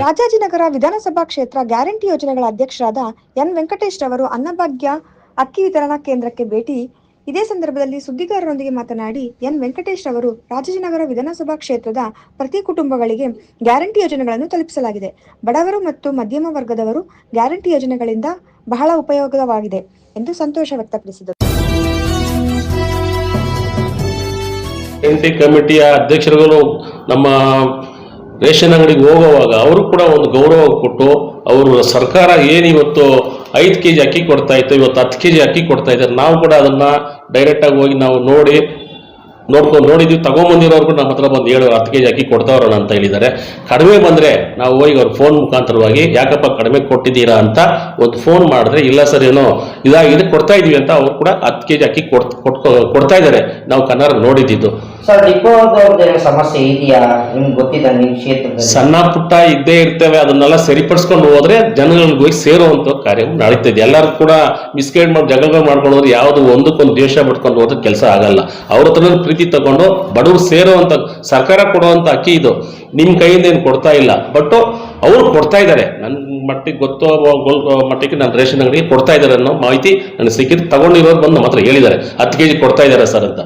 ರಾಜಾಜಿನಗರ ವಿಧಾನಸಭಾ ಕ್ಷೇತ್ರ ಗ್ಯಾರಂಟಿ ಯೋಜನೆಗಳ ಅಧ್ಯಕ್ಷರಾದ ಎನ್ ವೆಂಕಟೇಶ್ ರವರು ಅನ್ನಭಾಗ್ಯ ಅಕ್ಕಿ ವಿತರಣಾ ಕೇಂದ್ರಕ್ಕೆ ಭೇಟಿ. ಇದೇ ಸಂದರ್ಭದಲ್ಲಿ ಸುದ್ದಿಗಾರರೊಂದಿಗೆ ಮಾತನಾಡಿ ಎನ್ ವೆಂಕಟೇಶ್ ರವರು ರಾಜಾಜಿನಗರ ವಿಧಾನಸಭಾ ಕ್ಷೇತ್ರದ ಪ್ರತಿ ಕುಟುಂಬಗಳಿಗೆ ಗ್ಯಾರಂಟಿ ಯೋಜನೆಗಳನ್ನು ತಲುಪಿಸಲಾಗಿದೆ. ಬಡವರು ಮತ್ತು ಮಧ್ಯಮ ವರ್ಗದವರು ಗ್ಯಾರಂಟಿ ಯೋಜನೆಗಳಿಂದ ಬಹಳ ಉಪಯೋಗವಾಗಿದೆ ಎಂದು ಸಂತೋಷ ವ್ಯಕ್ತಪಡಿಸಿದರು. ಕಮಿಟಿಯ ಅಧ್ಯಕ್ಷರುಗಳು ನಮ್ಮ ರೇಷನ್ ಅಂಗಡಿಗೆ ಹೋಗುವಾಗ ಅವರು ಕೂಡ ಒಂದು ಗೌರವ ಕೊಟ್ಟು ಅವರು ಸರ್ಕಾರ ಏನು ಇವತ್ತು ಐದು ಕೆ ಜಿ ಅಕ್ಕಿ ಕೊಡ್ತಾ ಇತ್ತು, ಇವತ್ತು ಹತ್ತು ಕೆ ಜಿ ಅಕ್ಕಿ ಕೊಡ್ತಾ ಇದ್ದಾರೆ. ನಾವು ಕೂಡ ಅದನ್ನು ಡೈರೆಕ್ಟಾಗಿ ಹೋಗಿ ನಾವು ನೋಡಿ ನೋಡ್ಕೊಂಡು ನೋಡಿದ್ವಿ. ತಗೊಂಬಂದಿರೋರು ಕೂಡ ನಮ್ಮ ಹತ್ರ ಬಂದು ಹೇಳೋರು ಹತ್ತು ಕೆ ಜಿ ಅಕ್ಕಿ ಕೊಡ್ತಾವ್ರಣ ಅಂತ ಹೇಳಿದ್ದಾರೆ. ಕಡಿಮೆ ಬಂದರೆ ನಾವು ಹೋಗಿ ಅವ್ರ ಫೋನ್ ಮುಖಾಂತರವಾಗಿ ಯಾಕಪ್ಪ ಕಡಿಮೆ ಕೊಟ್ಟಿದ್ದೀರಾ ಅಂತ ಒಂದು ಫೋನ್ ಮಾಡಿದ್ರೆ, ಇಲ್ಲ ಸರ್ ಏನೋ ಇದಾಗಿದೆ, ಕೊಡ್ತಾ ಇದೀವಿ ಅಂತ ಅವ್ರು ಕೂಡ ಹತ್ತು ಕೆ ಜಿ ಅಕ್ಕಿ ಕೊಡ್ತಾ ಇದ್ದಾರೆ. ನಾವು ಕನ್ನಡ ನೋಡಿದ್ದು. ಸರ್ ಸಮಸ್ಯೆ ಇದೆಯಾ? ನಿಮ್ಗೆ ಗೊತ್ತಿಲ್ಲ ನಿಮ್ ಕ್ಷೇತ್ರದಲ್ಲಿ? ಸಣ್ಣ ಪುಟ್ಟ ಇದ್ದೇ ಇರ್ತವೆ, ಅದನ್ನೆಲ್ಲ ಸರಿಪಡಿಸ್ಕೊಂಡು ಹೋದ್ರೆ ಜನಗಳಿಗೆ ಹೋಗಿ ಸೇರುವಂತ ಕಾರ್ಯ ಇದೆ. ಎಲ್ಲರೂ ಕೂಡ ಮಿಸ್ಗೈಡ್ ಮಾಡಿ ಜಗಳ ಮಾಡ್ಕೊಂಡು ಹೋದ್ರೆ ಯಾವುದು ಒಂದಕ್ಕೊಂದು ದೇಶ ಬಿಟ್ಕೊಂಡು ಹೋದ್ರೆ ಕೆಲಸ ಆಗಲ್ಲ. ಅವ್ರ ಹತ್ರ ಪ್ರೀತಿ ತಗೊಂಡು ಬಡವರು ಸೇರುವಂತ, ಸರ್ಕಾರ ಕೊಡುವಂತ ಅಕ್ಕಿ ಇದು. ನಿಮ್ ಕೈಯಿಂದ ಏನು ಕೊಡ್ತಾ ಇಲ್ಲ. ಬಟ್ ಅವ್ರು ಕೊಡ್ತಾ ಇದ್ದಾರೆ. ನನ್ನ ಮಟ್ಟಿಗೆ ಗೊತ್ತೋ ಮಟ್ಟಿಗೆ ನಾನು ರೇಷನ್ ಅಂಗಡಿಗೆ ಕೊಡ್ತಾ ಇದ್ದಾರೆ ಅನ್ನೋ ಮಾಹಿತಿ ನನಗೆ ಸಿಕ್ಕಿದ್ರೆ ತಗೊಂಡಿರೋರು ಬಂದು ಮಾತ್ರ ಹೇಳಿದ್ದಾರೆ. ಹತ್ತು ಕೆ ಜಿ ಕೊಡ್ತಾ ಇದ್ದಾರೆ ಸರ್ ಅಂತ.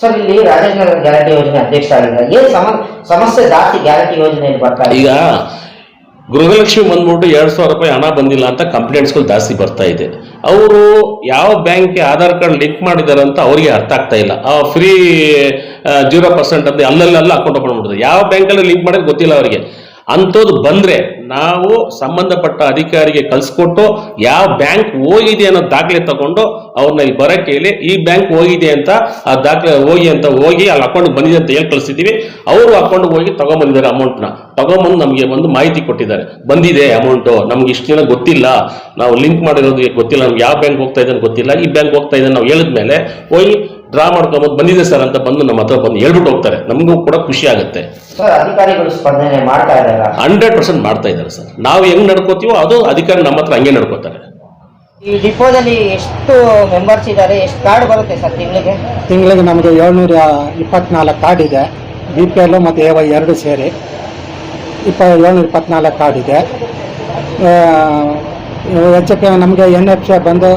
ಸರ್ ಇಲ್ಲಿ ರಾಜೇಂದ್ರ ಗ್ಯಾರಂಟಿ ಯೋಜನೆ ಅಧ್ಯಕ್ಷ ಆಗಿದ್ದಾರೆ. ಏನ್ ಸಮ, ಸಮಸ್ಯೆ ಜಾಸ್ತಿ ಗ್ಯಾರಂಟಿ ಯೋಜನೆಯಲ್ಲಿ ಬರ್ತಾ ಈಗ ಗೃಹಲಕ್ಷ್ಮಿ ಬಂದ್ಬಿಟ್ಟು ಎರಡ್ ಸಾವಿರ ರೂಪಾಯಿ ಹಣ ಬಂದಿಲ್ಲ ಅಂತ ಕಂಪ್ಲೇಂಟ್ಸ್ಗಳು ಜಾಸ್ತಿ ಬರ್ತಾ ಇದೆ. ಅವರು ಯಾವ ಬ್ಯಾಂಕ್ಗೆ ಆಧಾರ್ ಕಾರ್ಡ್ ಲಿಂಕ್ ಮಾಡಿದ್ದಾರೆ ಅಂತ ಅವರಿಗೆ ಅರ್ಥ ಆಗ್ತಾ ಇಲ್ಲ. ಆ ಫ್ರೀ ಜೀರೋ ಪರ್ಸೆಂಟ್ ಅಂತ ಅಲ್ಲಲ್ಲೆಲ್ಲ ಅಕೌಂಟ್ ಓಪನ್ ಮಾಡಿದ್ರು ಯಾವ ಬ್ಯಾಂಕಲ್ಲಿ ಲಿಂಕ್ ಮಾಡೋದು ಗೊತ್ತಿಲ್ಲ ಅವರಿಗೆ. ಅಂಥದ್ದು ಬಂದರೆ ನಾವು ಸಂಬಂಧಪಟ್ಟ ಅಧಿಕಾರಿಗೆ ಕಳಿಸ್ಕೊಟ್ಟು ಯಾವ ಬ್ಯಾಂಕ್ ಹೋಗಿದೆ ಅನ್ನೋ ದಾಖಲೆ ತಗೊಂಡು ಅವ್ರನ್ನ ಇಲ್ಲಿ ಬರಕ್ಕೆ ಹೇಳಿ ಈ ಬ್ಯಾಂಕ್ ಹೋಗಿದೆ ಅಂತ, ಆ ದಾಖಲೆ ಹೋಗಿ ಅಂತ ಹೋಗಿ ಅಲ್ಲಿ ಅಕೌಂಟ್ ಬಂದಿದೆ ಅಂತ ಹೇಳಿ ಕಳಿಸಿದ್ದೀವಿ. ಅವರು ಅಕೌಂಟ್ಗೆ ಹೋಗಿ ತಗೊಂಬಂದಿದ್ದಾರೆ ಅಮೌಂಟ್ನ ತಗೊಂಬಂದು ನಮಗೆ ಒಂದು ಮಾಹಿತಿ ಕೊಟ್ಟಿದ್ದಾರೆ. ಬಂದಿದೆ ಅಮೌಂಟು ನಮ್ಗೆ ಇಷ್ಟು ದಿನ ಗೊತ್ತಿಲ್ಲ. ನಾವು ಲಿಂಕ್ ಮಾಡಿರೋದು ಗೊತ್ತಿಲ್ಲ. ನಮ್ಗೆ ಯಾವ ಬ್ಯಾಂಕ್ ಹೋಗ್ತಾ ಇದ್ದಾನೆ ಗೊತ್ತಿಲ್ಲ. ಈ ಬ್ಯಾಂಕ್ ಹೋಗ್ತಾ ಇದ್ದಾನೆ ನಾವು ಹೇಳಿದ್ಮೇಲೆ ಹೋಗಿ ಡ್ರಾ ಮಾಡ್ಕೊಂಬೋದು ಬಂದಿದೆ ಸರ್ ಅಂತ ಬಂದು ನಮ್ಮ ಹತ್ರ ಬಂದು ಹೇಳ್ಬಿಟ್ಟು ಹೋಗ್ತಾರೆ. ನಮಗೂ ಕೂಡ ಖುಷಿ ಆಗುತ್ತೆ. ಸರ್ ಅಧಿಕಾರಿಗಳು ಸ್ಪಂದನೆ ಮಾಡ್ತಾ ಇದ್ದಾರಾ? ಹಂಡ್ರೆಡ್ ಪರ್ಸೆಂಟ್ ಮಾಡ್ತಾ ಇದ್ದಾರೆ ಸರ್. ನಾವು ಹೆಂಗ್ ನಡ್ಕೋತೀವೋ ಅದು ಅಧಿಕಾರಿ ನಮ್ಮ ಹತ್ರ ಹಂಗೆ ನಡ್ಕೋತಾರೆ. ಈ ಡಿಪೋದಲ್ಲಿ ಎಷ್ಟು ಮೆಂಬರ್ಸ್ ಇದ್ದಾರೆ? ಎಷ್ಟು ಕಾರ್ಡ್ ಬರುತ್ತೆ ಸರ್ ತಿಂಗಳಿಗೆ? ತಿಂಗಳಿಗೆ ನಮಗೆ ಏಳ್ನೂರ ಇಪ್ಪತ್ನಾಲ್ಕು ಕಾರ್ಡ್ ಇದೆ. ಬಿ ಪಿ ಎಲ್ ಮತ್ತು ಎ ವೈ ಎರಡು ಸೇರಿ. ಇಪ್ಪ ಏಳ್ನೂರ ಇಪ್ಪತ್ನಾಲ್ಕು ಕಾರ್ಡ್ ಇದೆ. ಆ, ಹೆಚ್ಚಕ್ಕೆ ನಮಗೆ ಎನ್ ಎಫ್ ಸಿ ಬಂದು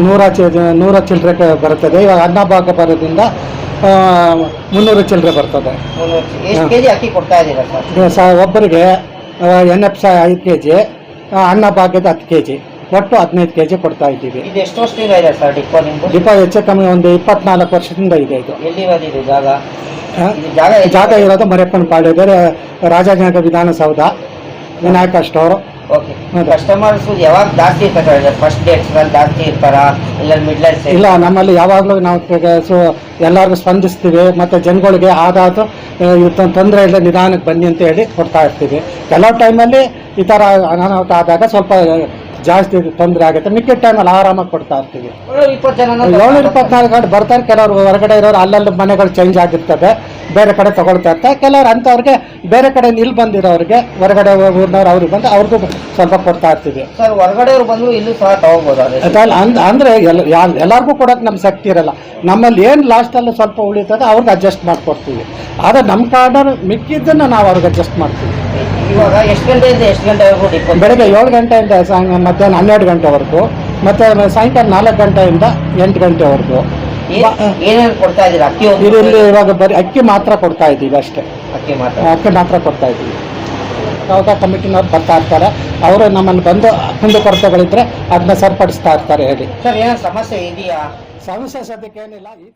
ನೂರ ಚಿ ನೂರ ಚಿಲ್ಲರೆ ಬರುತ್ತದೆ. ಇವಾಗ ಅನ್ನಭಾಗ ಬರೋದ್ರಿಂದ ಆ, ಮುನ್ನೂರು ಚಿಲ್ಲರೆ ಬರ್ತದೆ. ಸ ಒಬ್ಬರಿಗೆ ಎನ್ ಎಫ್ ಸ ಐದು ಕೆ ಜಿ ಅನ್ನ ಭಾಗ್ಯದ ಹತ್ತು ಕೆ ಜಿ ಒಟ್ಟು ಹದಿನೈದು ಕೆ ಜಿ ಕೊಡ್ತಾ ಇದ್ದೀವಿ. ಡಿಪೋ ಹೆಚ್ಚು ಕಮ್ಮಿ ಒಂದು ಇಪ್ಪತ್ನಾಲ್ಕು ವರ್ಷದಿಂದ ಇದೆ ಇದು. ಜಾಗ? ಇರೋದು ಮರೆಪ್ಪನ ಪಾಳ್ಯದ Rajajinagar Vidhana Soudha Vinayaka store okay. Customers ಯಾವಾಗ ಜಾಸ್ತಿ ಇರ್ತಾರೆ ಫಸ್ಟ್ ಜಾಸ್ತಿ ಇರ್ತಾರಾ? ಇಲ್ಲ ಇಲ್ಲ ನಮ್ಮಲ್ಲಿ ಯಾವಾಗಲೂ ನಾವು ಸೊ ಎಲ್ಲರಿಗೂ ಸ್ಪಂದಿಸ್ತೀವಿ ಮತ್ತೆ ಜನಗಳಿಗೆ ಆದಾತು ಇವತ್ತು ತೊಂದರೆ ಇಲ್ಲ ನಿಧಾನಕ್ಕೆ ಬನ್ನಿ ಅಂತ ಹೇಳಿ ಕೊಡ್ತಾ ಇರ್ತೀವಿ. ಕೆಲವು ಟೈಮಲ್ಲಿ ಈ ತರ ಅನಾಹುತ ಆದಾಗ ಸ್ವಲ್ಪ ಜಾಸ್ತಿ ತೊಂದರೆ ಆಗುತ್ತೆ. ಮಿಕ್ಕಿದ ಟೈಮಲ್ಲಿ ಆರಾಮಾಗಿ ಕೊಡ್ತಾ ಇರ್ತೀವಿ. ಏಳ್ನೂರ ಇಪ್ಪತ್ನಾಲ್ಕು ಗಂಟೆ ಬರ್ತಾರೆ ಕೆಲವರು ಹೊರಗಡೆ ಇರೋರು ಅಲ್ಲಲ್ಲಿ ಮನೆಗಳು ಚೇಂಜ್ ಆಗಿರ್ತದೆ. ಬೇರೆ ಕಡೆ ತಗೊಳ್ತಾ ಇರ್ತಾರೆ. ಕೆಲವರು ಅಂಥವ್ರಿಗೆ ಬೇರೆ ಕಡೆ ಇಲ್ಲಿ ಬಂದಿರೋರಿಗೆ ಹೊರಗಡೆ ಊರಿನವ್ರು ಅವ್ರಿಗೆ ಬಂದು ಅವ್ರಿಗೂ ಸ್ವಲ್ಪ ಕೊಡ್ತಾ ಇರ್ತೀವಿ. ಸರ್ ಹೊರಗಡೆಯವ್ರು ಬಂದು ಇಲ್ಲಿ ಸಹ ಅದಲ್ಲ ಅಂದ್? ಅಂದ್ರೆ ಎಲ್ಲ ಎಲ್ಲರಿಗೂ ಕೊಡೋಕೆ ನಮ್ಮ ಶಕ್ತಿ ಇರಲ್ಲ. ನಮ್ಮಲ್ಲಿ ಏನು ಲಾಸ್ಟಲ್ಲಿ ಸ್ವಲ್ಪ ಉಳಿತದೆ ಅವ್ರಿಗೆ ಅಡ್ಜಸ್ಟ್ ಮಾಡ್ಕೊಡ್ತೀವಿ. ಆದರೆ ನಮ್ಮ ಕಾರ್ಡರ್ ಮಿಕ್ಕಿದ್ದನ್ನು ನಾವು ಅವ್ರಿಗೆ ಅಡ್ಜಸ್ಟ್ ಮಾಡ್ತೀವಿ. ಇವಾಗ ಎಷ್ಟು ಗಂಟೆಯಿಂದ ಎಷ್ಟು ಗಂಟೆವರೆಗೂ ಬೆಳಗ್ಗೆ ಏಳು ಗಂಟೆಯಿಂದ ಸಾಯಂ ಮಧ್ಯಾಹ್ನ ಹನ್ನೆರಡು ಗಂಟೆವರೆಗೂ ಮತ್ತು ಸಾಯಂಕಾಲ ನಾಲ್ಕು ಗಂಟೆಯಿಂದ ಎಂಟು ಗಂಟೆವರೆಗೂ. ಏನೇನು ಕೊಡ್ತಾ ಇದ್ದೀರಾ? ಅಕ್ಕಿ ಒಂದು ಇದರಲ್ಲಿ ಇವಾಗ ಬರೀ ಅಕ್ಕಿ ಮಾತ್ರ ಕೊಡ್ತಾ ಇದ್ದೀವಿ ಅಷ್ಟೇ. ಅಕ್ಕಿ ಮಾತ್ರ. ಅಕ್ಕಿ ಮಾತ್ರ ಕೊಡ್ತಾ ಇದ್ದೀವಿ. ಯಾವಾಗ ಕಮಿಟಿನವ್ರು ಬರ್ತಾ ಇರ್ತಾರೆ. ಅವರು ನಮ್ಮನ್ನು ಬಂದು ಕುಂದು ಕೊರತೆಗಳಿದ್ರೆ ಅದನ್ನ ಸರಿಪಡಿಸ್ತಾ ಇರ್ತಾರೆ ಹೇಳಿ. ಸರ್ ಏನೋ ಸಮಸ್ಯೆ ಇದೆಯಾ? ಸಮಸ್ಯೆ ಸದ್ಯಕ್ಕೆ ಏನಿಲ್ಲ. ಈ